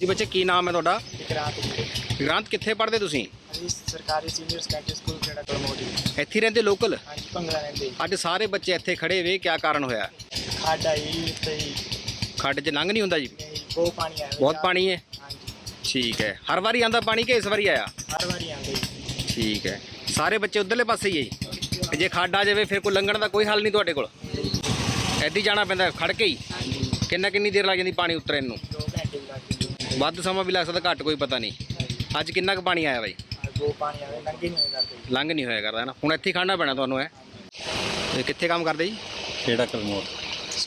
ਜੀ ਬੱਚੇ ਕੀ ਨਾਮ ਹੈ ਤੁਹਾਡਾ? ਵਿਕਰਾਂਤ ਜੀ ਗ੍ਰਾਂਤ ਕਿੱਥੇ ਪੜ੍ਹਦੇ ਤੁਸੀਂ? ਹਾਂਜੀ ਸਰਕਾਰੀ ਸੀਨੀਅਰ ਸੈਕੰਡਰੀ ਸਕੂਲ ਜਿਹੜਾ ਕਲਮੋਟੀ ਇੱਥੇ ਹੀ ਰਹਿੰਦੇ ਲੋਕਲ ਹਾਂਜੀ ਭੰਗੜਾ ਰਹਿੰਦੇ ਅੱਜ ਸਾਰੇ ਬੱਚੇ ਇੱਥੇ ਖੜੇ ਵੇ ਕਿਆ ਕਾਰਨ ਹੋਇਆ? ਖੱਡ ਆਈ ਤੇ ਖੱਡ 'ਚ ਲੰਘ ਨਹੀਂ ਹੁੰਦਾ ਜੀ? ਬਹੁਤ ਪਾਣੀ ਆਇਆ ਬਹੁਤ ਪਾਣੀ ਹੈ? ਹਾਂਜੀ। ਠੀਕ ਹੈ। ਹਰ ਵਾਰੀ ਆਂਦਾ ਪਾਣੀ ਕਿ ਇਸ ਵਾਰੀ ਆਇਆ? ਹਰ ਵਾਰੀ ਆਉਂਦੇ ਜੀ। ਠੀਕ ਹੈ। ਸਾਰੇ ਬੱਚੇ ਉਧਰਲੇ ਪਾਸੇ ਹੀ ਹੈ ਜੀ? ਤੇ ਜੇ ਖੱਡ ਆ ਜਾਵੇ ਫਿਰ ਕੋਈ ਲੰਘਣ ਦਾ ਕੋਈ ਹੱਲ ਨਹੀਂ ਤੁਹਾਡੇ ਕੋਲ? ਐਦੀ ਜਾਣਾ ਪੈਂਦਾ ਖੜ ਕੇ ਹੀ? ਕਿੰਨਾ ਕਿੰਨੀ ਦੇਰ ਲੱਗ ਜਾਂਦੀ ਪਾਣੀ ਉਤਰਨ ਨੂੰ? 2 ਘੰਟੇ ਵੀ ਲੱਗ ਜਾਂਦੇ ਵੱਧ ਸਮਾਂ ਵੀ ਲੱਗ ਸਕਦਾ ਘੱਟ ਕੋਈ ਪਤਾ ਨਹੀਂ। ਅੱਜ ਕਿੰਨਾ ਕੁ ਪਾਣੀ ਆਇਆ ਬਾਈ? ਬਹੁਤ ਪਾਣੀ ਆਵੇ ਲੰਘੇ ਨਹੀਂ ਹੋਏ ਕਰਦੇ। ਜੀ। ਲੰਘ ਨਹੀਂ ਹੋਇਆ ਕਰਦਾ ਨਾ? ਹੁਣ ਇੱਥੇ ਹੀ ਖੜਨਾ ਪੈਣਾ ਤੁਹਾਨੂੰ ਹੈ? ਤੇ ਕਿੱਥੇ ਕੰਮ ਕਰਦੇ ਜੀ? ਕਿਹੜਾ ਕਲਮੋਰ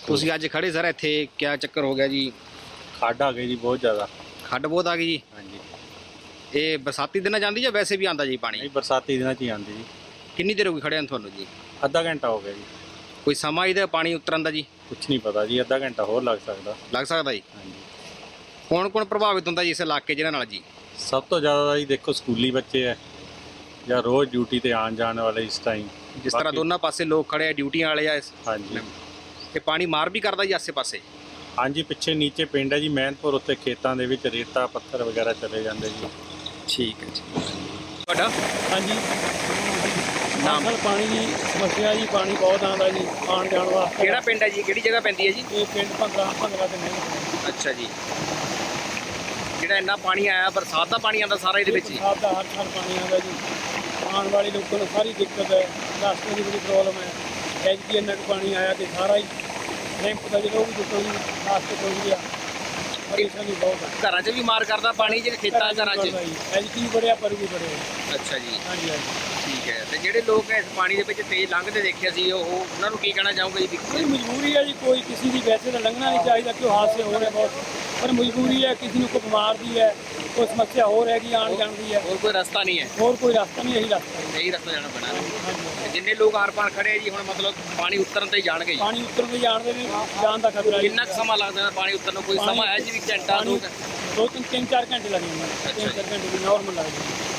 ਤੁਸੀਂ ਅੱਜ ਖੜੇ ਸਰ ਇੱਥੇ ਕਿਆ ਚੱਕਰ ਹੋ ਗਿਆ ਜੀ? ਖੱਡ ਆ ਗਈ ਜੀ ਬਹੁਤ ਜ਼ਿਆਦਾ। ਖੱਡ ਬਹੁਤ ਆ ਗਈ ਜੀ? ਹਾਂਜੀ। ਇਹ ਬਰਸਾਤੀ ਦਿਨਾਂ ਜਾਂਦੀ ਜਾਂ ਵੈਸੇ ਵੀ ਆਂਦਾ ਜੀ ਪਾਣੀ? ਨਹੀਂ ਬਰਸਾਤੀ ਦਿਨਾਂ 'ਚ ਹੀ ਆਉਂਦੀ ਜੀ। ਕਿੰਨੀ ਦੇਰ ਹੋ ਗਈ ਖੜਿਆਂ ਤੁਹਾਨੂੰ ਜੀ? ਅੱਧਾ ਘੰਟਾ ਹੋ ਗਿਆ ਜੀ। ਕੋਈ ਸਮਾਂ ਇਹਦਾ ਪਾਣੀ ਉਤਰਨ ਦਾ ਜੀ? ਕੁਝ ਨਹੀਂ ਪਤਾ ਜੀ ਅੱਧਾ ਘੰਟਾ ਹੋਰ ਲੱਗ ਸਕਦਾ। ਲੱਗ ਸਕਦਾ ਜੀ? ਹਾਂਜੀ। ਕੌਣ ਕੌਣ ਪ੍ਰਭਾਵਿਤ ਹੁੰਦਾ ਜੀ ਇਸ ਇਲਾਕੇ ਜਿਹਨਾਂ ਨਾਲ ਜੀ? ਸਭ ਤੋਂ ਜ਼ਿਆਦਾ ਜੀ ਦੇਖੋ ਸਕੂਲੀ ਬੱਚੇ ਹੈ ਜਾਂ ਰੋਜ਼ ਡਿਊਟੀ ਤੇ ਆਉਣ ਜਾਣ ਵਾਲੇ ਇਸ ਟਾਈਮ ਜਿਸ ਤਰ੍ਹਾਂ ਦੋਨਾਂ ਪਾਸੇ ਲੋਕ ਖੜੇ ਆ ਡਿਊਟੀਆਂ ਵਾਲੇ ਆ ਇਸ- ਹਾਂਜੀ। ਤੇ ਪਾਣੀ ਮਾਰ ਵੀ ਕਰਦਾ ਜੀ ਆਸੇ ਪਾਸੇ? ਹਾਂਜੀ ਪਿੱਛੇ ਨੀਚੇ ਪਿੰਡ ਹੈ ਜੀ ਮਹਿਨਪੁਰ ਉੱਤੇ ਖੇਤਾਂ ਦੇ ਵਿੱਚ ਰੇਤਾ ਪੱਥਰ ਵਗੈਰਾ ਚਲੇ ਜਾਂਦੇ ਜੀ। ਠੀਕ ਹੈ ਜੀ। ਤੁਹਾਡਾ? ਹਾਂਜੀ। ਨਾਮ? ਅਸਲ ਪਾਣੀ ਦੀ ਸਮੱਸਿਆ ਜੀ ਪਾਣੀ ਬਹੁਤ ਆਉਂਦਾ ਜੀ ਆਉਣ ਜਾਣ ਵਾਸਤੇ। ਕਿਹੜਾ ਪਿੰਡ ਹੈ ਜੀ? ਕਿਹੜੀ ਜਗ੍ਹਾ ਪੈਂਦੀ ਹੈ ਜੀ? ਇਹ ਪਿੰਡ ਭੰਗਰਾ ਭੰਗਰਾ ਤੇ ਨਹੀਂ। ਅੱਛਾ ਜੀ। ਜਿਹੜਾ ਇੰਨਾ ਪਾਣੀ ਆਇਆ ਬਰਸਾਤ ਦਾ ਪਾਣੀ ਆਂਦਾ ਸਾਰਾ ਇਹਦੇ ਵਿੱਚ ਹੀ। ਬਰਸਾਤ ਦਾ ਹਰ ਸਾਲ ਪਾਣੀ ਆਉਂਦਾ ਜੀ। ਆਉਣ ਵਾਲੇ ਲੋਕਾਂ ਨੂੰ ਸਾਰੀ ਦਿੱਕਤ ਹੈ ਰਸਤੇ ਦੀ ਬੜੀ ਪ੍ਰੋਬਲਮ ਹੈ। ਐਤਕੀ ਇੰਨਾ ਕੁ ਪਾਣੀ ਆਇਆ ਤੇ ਸਾਰਾ ਹੀ ਰੈਂਪ ਦਾ ਜਿਹੜਾ ਉਹ ਵੀ ਟੁੱਟ ਗਈ ਰਸਤੇ ਟੁੱਟ ਗਿਆ ਪਰੇਸ਼ਾਨੀ ਬਹੁਤ ਹੈ। ਘਰਾਂ 'ਚ ਵੀ ਮਾਰ ਕਰਦਾ ਪਾਣੀ ਜਿਹੜੇ ਖੇਤਾਂ ਘਰਾਂ 'ਚ। ਐਤਕੀ ਬੜਿਆ ਪਰ ਵੀ ਬੜਿਆ। ਅੱਛਾ ਜੀ। ਹਾਂਜੀ ਹਾਂਜੀ। ਠੀਕ ਹੈ ਤੇ ਜਿਹੜੇ ਲੋਕ ਇਸ ਪਾਣੀ ਦੇ ਵਿੱਚ ਤੇਜ਼ ਲੰਘਦੇ ਦੇਖਿਆ ਸੀ ਉਹ ਉਹਨਾਂ ਨੂੰ ਕੀ ਕਹਿਣਾ ਚਾਹੋਗੇ ਜੀ ਕੋਈ ਮਜਬੂਰੀ ਹੈ ਜੀ ਕੋਈ ਕਿਸੇ ਦੀ ਵੈਸੇ ਤਾਂ ਲੰਘਣਾ ਨਹੀਂ ਚਾਹੀਦਾ ਕਿ ਹਾਦਸੇ ਹੋ ਰਹੇ ਬਹੁਤ। ਪਰ ਮਜਬੂਰੀ ਹੈ ਕਿਸੇ ਨੂੰ ਕੋਈ ਬਿਮਾਰ ਦੀ ਹੈ ਕੋਈ ਸਮੱਸਿਆ ਹੋਰ ਹੈਗੀ ਆਣ ਜਾਣ ਦੀ ਹੈ। ਹੋਰ ਕੋਈ ਰਸਤਾ ਨਹੀਂ ਹੈ? ਹੋਰ ਕੋਈ ਰਸਤਾ ਨਹੀਂ ਇਹੀ ਰਸਤਾ। ਹੈ ਇਹੀ ਰਸਤਾ ਜਾਣਾ ਪੈਣਾ। ਤੇ ਜਿੰਨੇ ਲੋਕ ਆਰ ਪਾਰ ਖੜੇ ਆ ਜੀ ਹੁਣ ਮਤਲਬ ਪਾਣੀ ਉਤਰਨ ਤੇ ਹੀ ਜਾਣਗੇ ਜੀ। ਪਾਣੀ ਉੱਤਰ ਦੇ ਜਾਣ ਦੇ ਵੀ ਜਾਣ ਦਾ ਖਤਰਾ ਹੈ। ਕਿੰਨਾ ਕੁ ਸਮਾਂ ਲੱਗਦਾ ਹੈ ਪਾਣੀ ਉਤਰਨ? ਨੂੰ ਕੋਈ ਸਮਾਂ ਹੈ ਜੀ ਵੀ ਘੰਟਾ ਦੋ ਤਿੰਨ ਤਿੰਨ ਚਾਰ ਘੰਟੇ ਲੱਗ ਜਾਂਦੇ ਨੇ ਤਿੰਨ ਚਾਰ ਘੰਟੇ ਵੀ ਨਾਰਮਲ ਲੱਗ ਜਾਂਦੇ